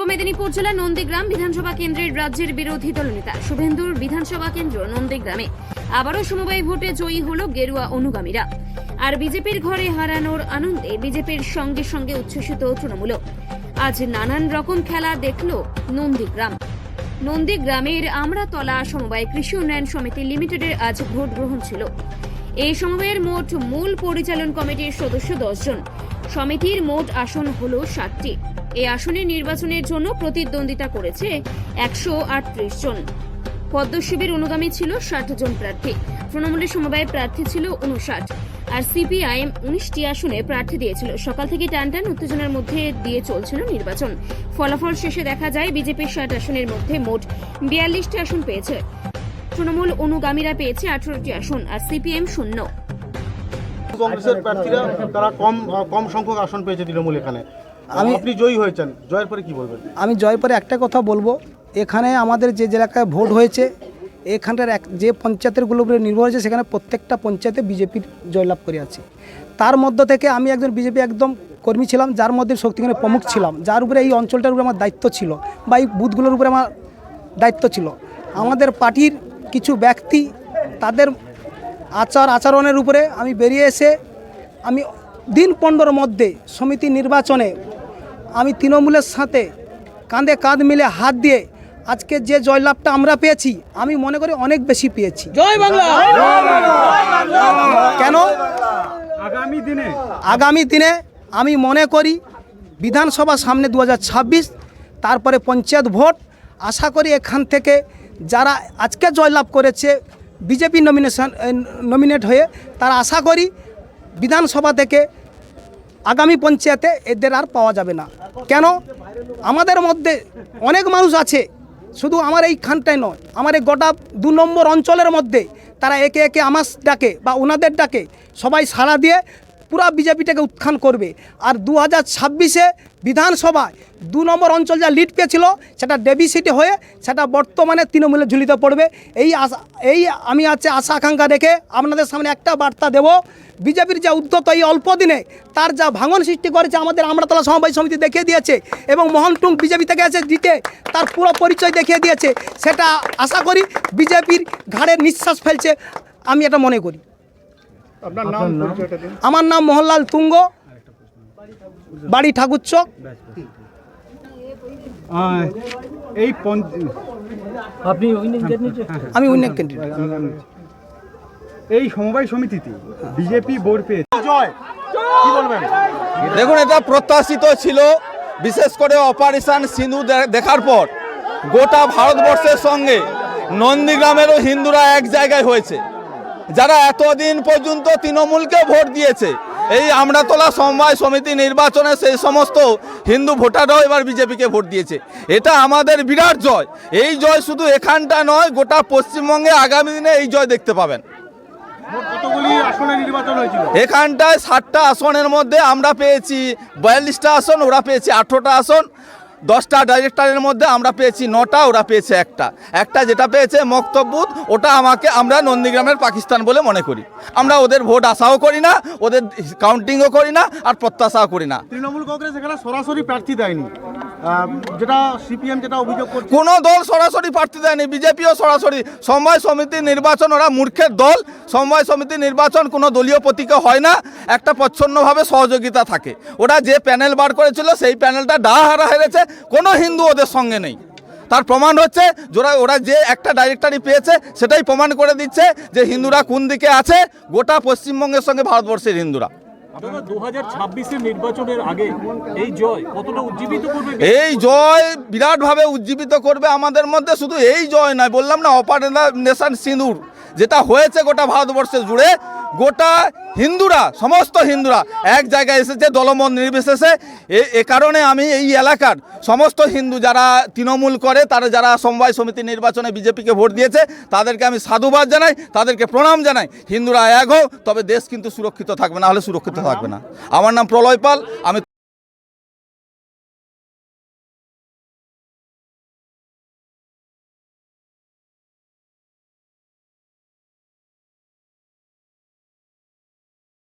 পূর্ব মেদিনীপুর জেলার নন্দীগ্রাম বিধানসভা কেন্দ্রের রাজ্যের বিরোধী দলনেতা শুভেন্দুর বিধানসভা কেন্দ্র নন্দীগ্রামে। আবারও সমবায় ভোটে জয়ী হল গেরুয়া অনুগামীরা। আর বিজেপির ঘরে হারানোর আনন্দে বিজেপির সঙ্গে সঙ্গে উচ্ছ্বসিত তৃণমূল আজ নানান রকম খেলা দেখল নন্দীগ্রাম। নন্দীগ্রামের আমরাতলা সমবায় কৃষি উন্নয়ন সমিতি লিমিটেডের আজ ভোট গ্রহণ ছিল। এই সমবায়ের মোট মূল পরিচালন কমিটির সদস্য দশজন। সমিতির মোট আসন হল ষাটটি এই আসনের নির্বাচনের জন্য প্রতিদ্বন্দ্বিতা করেছে একশো আটত্রিশ জন। পদ্মশিবির অনুগামী ছিল ষাট জন প্রার্থী। তৃণমূলের সমবায় প্রার্থী ছিল উনষাট। আর সিপিআইএম উনিশটি আসনে প্রার্থী দিয়েছিল। সকাল থেকে টানটান উত্তেজনার মধ্যে দিয়ে চলছিল নির্বাচন। ফলাফল শেষে দেখা যায় বিজেপির ষাট আসনের মধ্যে মোট বিয়াল্লিশটি আসন পেয়েছে। তৃণমূল অনুগামীরা পেয়েছে আঠারোটি আসন আর সিপিএম শূন্য। কংগ্রেসের প্রার্থীরা তারা কম কম সংখ্যক আসন পেয়েছে তৃণমূল এখানে। আমি- আপনি জয়ী হয়েছেন। জয়ের পরে কি বলবেন? আমি জয় পরে একটা কথা বলব। এখানে আমাদের যে এলাকায় ভোট হয়েছে এখানটার এক যে পঞ্চায়েতেরগুলো উপরে নির্ভর হয়েছে সেখানে প্রত্যেকটা পঞ্চায়েতে বিজেপির জয়লাভ করে আছে। তার মধ্য থেকে আমি একজন বিজেপি একদম কর্মী ছিলাম যার মধ্যে শক্তিখানে প্রমুখ ছিলাম। যার উপরে এই অঞ্চলটার উপরে আমার দায়িত্ব ছিল বা এই বুথগুলোর উপরে আমার দায়িত্ব ছিল। আমাদের পার্টির কিছু ব্যক্তি তাদের আচার আচরণের উপরে আমি বেরিয়ে এসে আমি দিন পনেরোর মধ্যে সমিতি নির্বাচনে আমি তৃণমূলের সাথে কাঁধে কাঁধ মিলে হাত দিয়ে আজকে যে জয়লাভটা আমরা পেয়েছি আমি মনে করি অনেক বেশি পেয়েছি। জয় বাংলা! কেন? আগামী দিনে। আগামী দিনে আমি মনে করি বিধানসভা সামনে দু হাজার ছাব্বিশ তারপরে পঞ্চায়েত ভোট। আশা করি এখান থেকে যারা আজকে জয়লাভ করেছে বিজেপি নমিনেশন নমিনেট হয়ে তারা আশা করি বিধানসভা থেকে আগামী পঞ্চায়েতে এদের আর পাওয়া যাবে না। কেন? আমাদের মধ্যে অনেক মানুষ আছে, শুধু আমার এইখানটায় নয়, আমার এই গোটা দু নম্বর অঞ্চলের মধ্যে তারা একে একে আমার ডাকে বা ওনাদের ডাকে সবাই সাড়া দিয়ে পুরা বিজেপিটাকে উত্থান করবে। আর দু হাজার ছাব্বিশে বিধানসভায় দু নম্বর অঞ্চল যা লিড পেয়েছিল, সেটা ডেবি সিটি হয়ে সেটা বর্তমানে তৃণমূলে ঝুলিতে পড়বে। এই আশা, এই আমি আছে আশা আকাঙ্ক্ষা রেখে আপনাদের সামনে একটা বার্তা দেব। বিজেপির যা উদ্যত এই অল্প দিনে তার যা ভাঙন সৃষ্টি করেছে আমাদের আমরাতলা সমবায় সমিতি দেখিয়ে দিয়েছে এবং মোহন টুং বিজেপি থেকে আছে জিতে তার পুরো পরিচয় দেখিয়ে দিয়েছে, সেটা আশা করি বিজেপির ঘাড়ের নিঃশ্বাস ফেলছে, আমি এটা মনে করি আপনার নাম পরিচয়টা দিন আমার নাম মোহনলাল তুঙ্গ। বাড়ি ঠাকুর চক এই আমি উইনার ক্যান্ডিডেট এই সমবায় সমিতিতে বিজেপি বোর্ড পেয়েছে জয়। কি বলবেন? দেখুন এটা প্রত্যাশিত ছিল বিশেষ করে অপারেশন সিন্ধু দেখার পর। গোটা ভারতবর্ষের সঙ্গে নন্দীগ্রামেরও হিন্দুরা এক জায়গায় হয়েছে। যারা এতদিন পর্যন্ত তৃণমূলকে ভোট দিয়েছে এই আমরাতলা সমবায় সমিতি নির্বাচনে সেই সমস্ত হিন্দু ভোটাররাও এবার বিজেপিকে ভোট দিয়েছে। এটা আমাদের বিরাট জয়। এই জয় শুধু এখানটা নয় গোটা পশ্চিমবঙ্গে আগামী দিনে এই জয় দেখতে পাবেন। এখানটায় ষাটটা আসনের মধ্যে আমরা পেয়েছি বয়াল্লিশটা আসন ওরা পেয়েছে আঠেরোটা আসন। দশটা ডাইরেক্টরের মধ্যে আমরা পেয়েছি নটা, ওরা পেয়েছে একটা। একটা যেটা পেয়েছে মক্তব্যুত ওটা আমাকে আমরা নন্দীগ্রামের পাকিস্তান বলে মনে করি। আমরা ওদের ভোট আশাও করি না, ওদের কাউন্টিংও করি না, আর প্রত্যাশাও করি না। তৃণমূল কংগ্রেস এখানে সরাসরি প্রার্থী দেয়নি। যেটা সিপিএম যেটা অভিযোগ কোনো দল সরাসরি প্রার্থী দেয়নি, বিজেপিও সরাসরি। সমবায় সমিতির নির্বাচন, ওরা মূর্খের দল। সমবায় সমিতির নির্বাচন কোনো দলীয় প্রতীকে হয় না, একটা প্রচ্ছন্নভাবে সহযোগিতা থাকে। ওরা যে প্যানেল বার করেছিল, সেই প্যানেলটা ডা হারা হেরেছে, কোনো হিন্দু ওদের সঙ্গে নেই। তার প্রমাণ হচ্ছে যারা ওরা যে একটা ডাইরেক্টরি পেয়েছে, সেটাই প্রমাণ করে দিচ্ছে যে হিন্দুরা কোন দিকে আছে, গোটা পশ্চিমবঙ্গের সঙ্গে ভারতবর্ষের হিন্দুরা। এই জয় বিরাটভাবে উজ্জীবিত করবে আমাদের মধ্যে, শুধু এই জয় নয়, বললাম না অপারেশন সিঁদুর, যেটা হয়েছে গোটা ভারতবর্ষে জুড়ে গোটা হিন্দুরা, সমস্ত হিন্দুরা এক জায়গায় এসেছে, দলমত নির্বিশেষে। এ কারণে আমি এই এলাকার সমস্ত হিন্দু যারা তৃণমূল করে, তারা যারা সমবায় সমিতি নির্বাচনে বিজেপিকে ভোট দিয়েছে, তাদেরকে আমি সাধুবাদ জানাই, তাদেরকে প্রণাম জানাই। হিন্দুরা এক হোক তবে দেশ কিন্তু সুরক্ষিত থাকবে, না হলে সুরক্ষিত থাকবে না। আমার নাম প্রলয় পাল, আমি